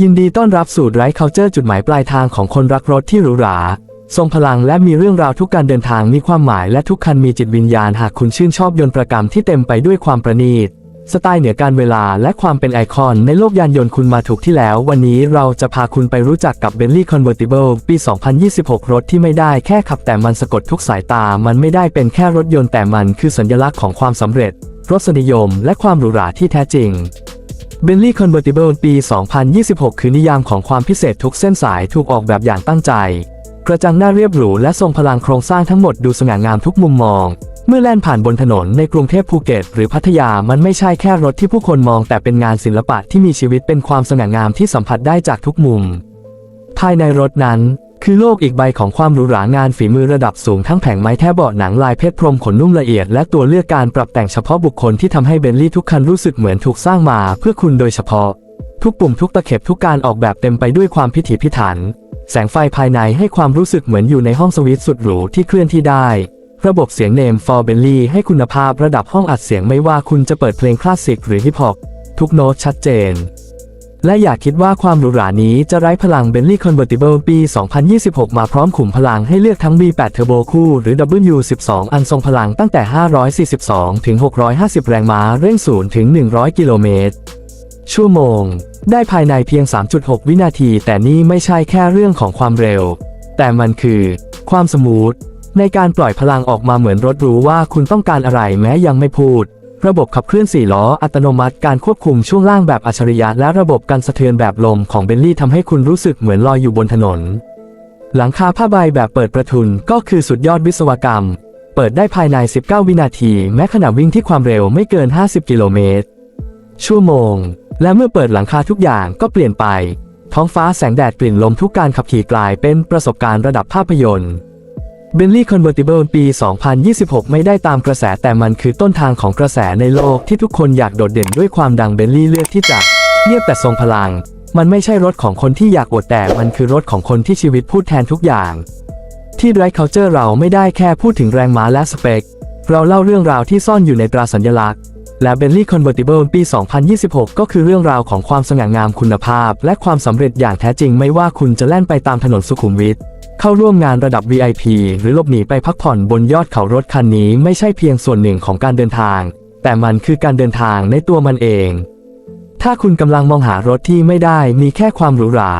ยินดีต้อนรับสู่ไรเคาเจอร์จุดหมายปลายทางของคนรักรถที่หรูหรา ทรงพลังและมีเรื่องราวทุกการเดินทางมีความหมายและทุกคันมีจิตวิญญาณหากคุณชื่นชอบยนต์ประกรรมที่เต็มไปด้วยความประณีต สไตล์เหนือการเวลาและความเป็นไอคอนในโลกยานยนต์คุณมาถูกที่แล้ว วันนี้เราจะพาคุณไปรู้จักกับ Bentley Convertible ปี 2026 รถที่ไม่ได้แค่ขับแต่มันสะกดทุกสายตา มันไม่ได้เป็นแค่รถยนต์แต่มันคือสัญลักษณ์ของความสำเร็จรสนิยมและความหรูหราที่แท้จริง Bentley Convertible ปี 2026 คือนิยามของความพิเศษทุกเส้นสายถูกออกแบบอย่างตั้งใจ กระจังหน้าเรียบหรูและทรงพลังโครงสร้างทั้งหมดดูสง่างามทุกมุมมอง เมื่อแล่นผ่านบนถนนในกรุงเทพภูเก็ตหรือพัทยามันไม่ใช่แค่รถที่ผู้คนมองแต่เป็นงานศิลปะที่มีชีวิตเป็นความสง่างามที่สัมผัสได้จากทุกมุม ภายในรถนั้น คือโลกอีกใบของความหรูหรางานฝีมือระดับสูงทั้งแผงไม้แท้เบาะหนังลายเพชรพรมขนนุ่มละเอียดและตัวเลือกการปรับแต่งเฉพาะบุคคลที่ทำให้เบนลี่ทุกคันรู้สึกเหมือนถูกสร้างมาเพื่อคุณโดยเฉพาะ ทุกปุ่มทุกตะเข็บทุกการออกแบบเต็มไปด้วยความพิถีพิถัน แสงไฟภายในให้ความรู้สึกเหมือนอยู่ในห้องสวิตสุดหรูที่เคลื่อนที่ได้ ระบบเสียงเนม for Bentley ให้คุณภาพระดับห้องอัดเสียงไม่ว่าคุณจะเปิดเพลงคลาสสิกหรือฮิปฮอปทุกโน้ตชัดเจน และอย่าคิดว่าความหรูหรานี้จะไร้พลัง Bentley Convertible ปี 2026 มาพร้อมขุมพลังให้เลือกทั้ง V8 Turbo คู่ หรือ W12 อันทรงพลังตั้งแต่ 542 ถึง 650 แรงม้าเร่ง0ถึง 100 กิโลเมตร ชั่วโมง ได้ภายในเพียง 3.6 วินาที แต่นี่ไม่ใช่แค่เรื่องของความเร็ว แต่มันคือ ความสมูท ในการปล่อยพลังออกมาเหมือนรถรู้ว่าคุณต้องการอะไรแม้ยังไม่พูด ระบบขับเคลื่อน 4 ล้อ อัตโนมัติ การควบคุมช่วงล่างแบบอัจฉริยะ และระบบกันสะเทือนแบบลมของเบลลี่ทำให้คุณรู้สึกเหมือนลอยอยู่บนถนน หลังคาผ้าใบแบบเปิดประทุนก็คือสุดยอดวิศวกรรม เปิดได้ภายใน 19 วินาที แม้ขณะวิ่งที่ความเร็วไม่เกิน 50 กิโลเมตร ชั่วโมง และเมื่อเปิดหลังคาทุกอย่างก็เปลี่ยนไป ท้องฟ้าแสงแดดกลิ่นลมทุกการขับขี่กลายเป็นประสบการณ์ระดับภาพยนตร์ Bentley Convertible ปี 2026 ไม่ได้ตามกระแสแต่มันคือต้นทางของกระแสในโลกที่ทุกคนอยากโดดเด่นด้วยความดัง Bentley เลือกที่จะเงียบแต่ทรงพลัง มันไม่ใช่รถของคนที่อยากอวดแต่มันคือรถของคนที่ชีวิตพูดแทนทุกอย่าง ที่ Drive Culture เราไม่ได้แค่พูดถึงแรงม้าและสเปค เราเล่าเรื่องราวที่ซ่อนอยู่ในตราสัญลักษณ์ และ Bentley Convertible ปี 2026 ก็คือเรื่องราวของความสง่างามคุณภาพ และความสำเร็จอย่างแท้จริงไม่ว่าคุณจะแล่นไปตามถนนสุขุมวิท เข้าร่วมงานระดับ VIP หรือหลบหนีไปพักผ่อนบนยอดเขารถคันนี้ไม่ใช่เพียงส่วนหนึ่งของการเดินทาง แต่มันคือการเดินทางในตัวมันเอง ถ้าคุณกำลังมองหารถที่ไม่ได้มีแค่ความหรูหรา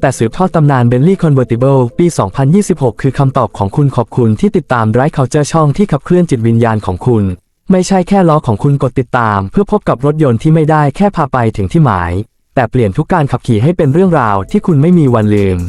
แต่สืบทอดตำนาน Bentley Convertible ปี 2026 คือคำตอบของคุณขอบคุณที่ติดตาม Drive Culture ช่องที่ขับเคลื่อนจิตวิญญาณของคุณ ไม่ใช่แค่ล้อของคุณกดติดตาม เพื่อพบกับรถยนต์ที่ไม่ได้แค่พาไปถึงที่หมาย แต่เปลี่ยนทุกการขับขี่ให้เป็นเรื่องราวที่คุณไม่มีวันลืม